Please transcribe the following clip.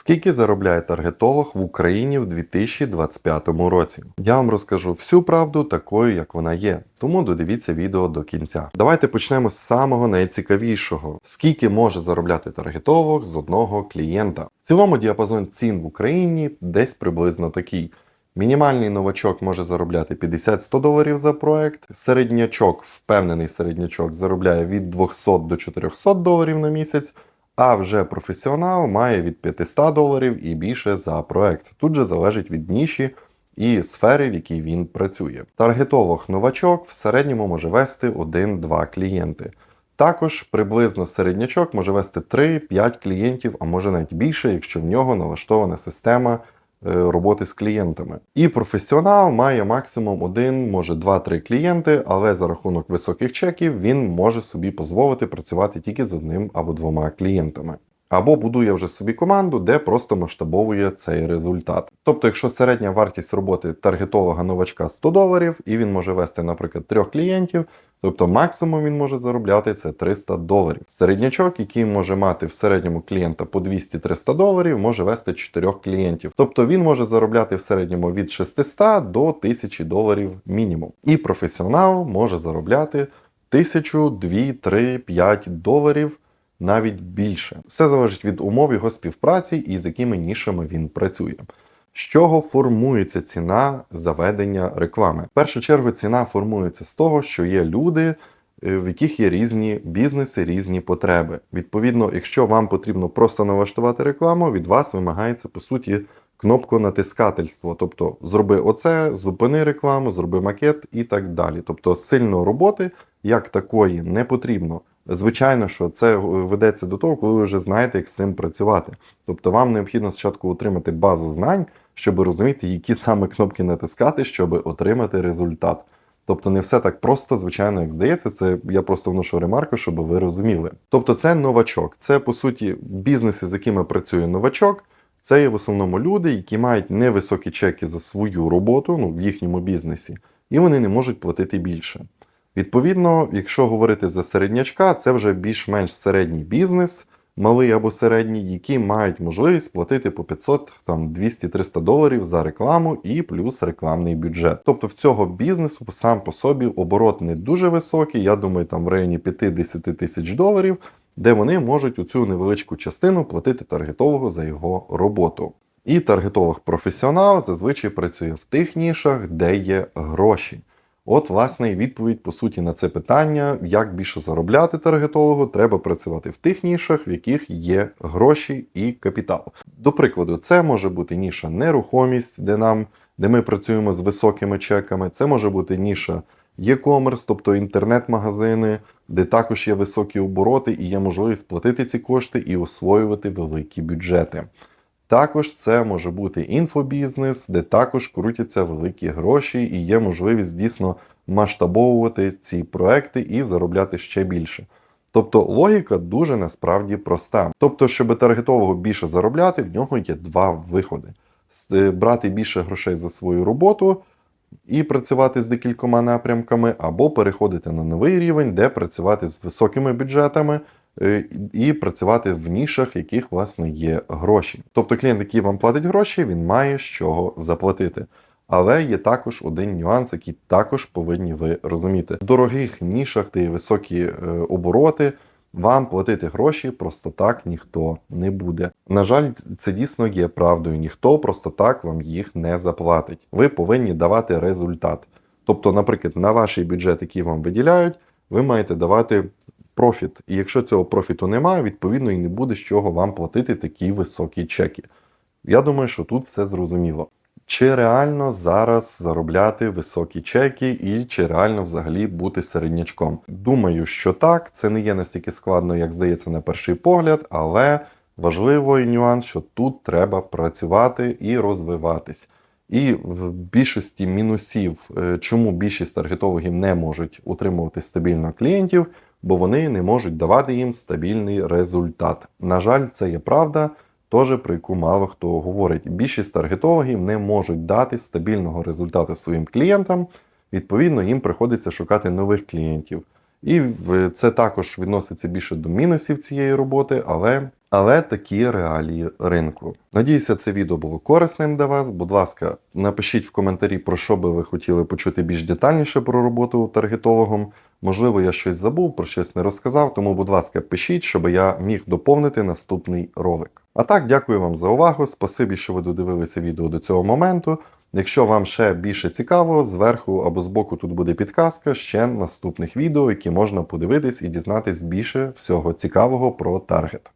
Скільки заробляє таргетолог в Україні в 2025 році? Я вам розкажу всю правду такою, як вона є. Тому додивіться відео до кінця. Давайте почнемо з самого найцікавішого: скільки може заробляти таргетолог з одного клієнта? В цілому діапазон цін в Україні десь приблизно такий. Мінімальний новачок може заробляти 50-100 доларів за проект. Середнячок, впевнений середнячок, заробляє від 200 до 400 доларів на місяць. А вже професіонал має від 500 доларів і більше за проект. Тут же залежить від ніші і сфери, в якій він працює. Таргетолог новачок в середньому може вести 1-2 клієнти. Також приблизно середнячок може вести 3-5 клієнтів, а може навіть більше, якщо в нього налаштована система роботи з клієнтами. І професіонал має максимум один, може 2-3 клієнти, але за рахунок високих чеків він може собі дозволити працювати тільки з одним або двома клієнтами. Або будує вже собі команду, де просто масштабовує цей результат. Тобто, якщо середня вартість роботи таргетолога новачка 100 доларів, і він може вести, наприклад, трьох клієнтів, тобто максимум він може заробляти це 300 доларів. Середнячок, який може мати в середньому клієнта по 200-300 доларів, може вести 4 клієнтів. Тобто він може заробляти в середньому від 600 до 1000 доларів мінімум. І професіонал може заробляти 1000, 2, 3, 5 доларів навіть більше. Все залежить від умов його співпраці і з якими нішами він працює. З чого формується ціна заведення реклами? В першу чергу ціна формується з того, що є люди, е, в яких є різні бізнеси, різні потреби. Відповідно, якщо вам потрібно просто налаштувати рекламу, від вас вимагається по суті кнопконатискательство. Тобто зроби оце, зупини рекламу, зроби макет і так далі. Тобто сильно роботи як такої не потрібно. Звичайно, що це ведеться до того, коли ви вже знаєте, як з цим працювати. Тобто вам необхідно спочатку отримати базу знань, щоб розуміти, які саме кнопки натискати, щоб отримати результат. Тобто не все так просто, звичайно, як здається, це я просто вношу ремарку, щоб ви розуміли. Тобто, це новачок, це по суті бізнеси, з якими працює новачок. Це є в основному люди, які мають невисокі чеки за свою роботу, ну в їхньому бізнесі, і вони не можуть платити більше. Відповідно, якщо говорити за середнячка, це вже більш-менш середній бізнес, малий або середній, які мають можливість платити по 500, там 200-300 доларів за рекламу і плюс рекламний бюджет. Тобто в цього бізнесу сам по собі оборот не дуже високий, я думаю, там в районі 5-10 тисяч доларів, де вони можуть у цю невеличку частину платити таргетологу за його роботу. І таргетолог-професіонал зазвичай працює в тих нішах, де є гроші. От, власне, і відповідь по суті на це питання: як більше заробляти таргетологу, треба працювати в тих нішах, в яких є гроші і капітал. До прикладу, це може бути ніша нерухомість, де нам, де ми працюємо з високими чеками. Це може бути ніша e-commerce, тобто інтернет-магазини, де також є високі обороти і є можливість платити ці кошти і освоювати великі бюджети. Також це може бути інфобізнес, де також крутяться великі гроші, і є можливість дійсно масштабовувати ці проекти і заробляти ще більше. Тобто логіка дуже насправді проста. Тобто, щоб таргетологу більше заробляти, в нього є два виходи: брати більше грошей за свою роботу і працювати з декількома напрямками, або переходити на новий рівень, де працювати з високими бюджетами. Е, І працювати в нішах, яких власне є гроші. Тобто клієнт, який вам платить гроші, він має з чого заплатити. Але є також один нюанс, який також повинні ви розуміти. В дорогих нішах, де є високі е, обороти, вам платити гроші просто так ніхто не буде. На жаль, це дійсно є правдою. Ніхто просто так вам їх не заплатить. Ви повинні давати результат. Тобто, наприклад, на ваш бюджет, який вам виділяють, ви маєте давати профіт. І якщо цього профіту немає, відповідно і не буде з чого вам платити такі високі чеки. Я думаю, що тут все зрозуміло. Чи реально зараз заробляти високі чеки, і чи реально взагалі бути середнячком? Думаю, що так, це не є настільки складно, як здається на перший погляд, але важливий нюанс, що тут треба працювати і розвиватись. І в більшості мінусів, е, чому більшість таргетологів не можуть утримувати стабільно клієнтів, бо вони не можуть давати їм стабільний результат. На жаль, це є правда, теж про яку мало хто говорить. Більшість таргетологів не можуть дати стабільного результату своїм клієнтам. Відповідно, їм приходиться шукати нових клієнтів. І це також відноситься більше до мінусів цієї роботи, але Але такі реалії ринку. Надіюся, це відео було корисним для вас. Будь ласка, напишіть в коментарі, про що би ви хотіли почути більш детальніше про роботу таргетологом. Можливо, я щось забув, про щось не розказав, тому, будь ласка, пишіть, щоб я міг доповнити наступний ролик. А так, дякую вам за увагу. Спасибі, що ви додивилися відео до цього моменту. Якщо вам ще більше цікаво, зверху або збоку тут буде підказка ще наступних відео, які можна подивитись і дізнатись більше всього цікавого про таргет.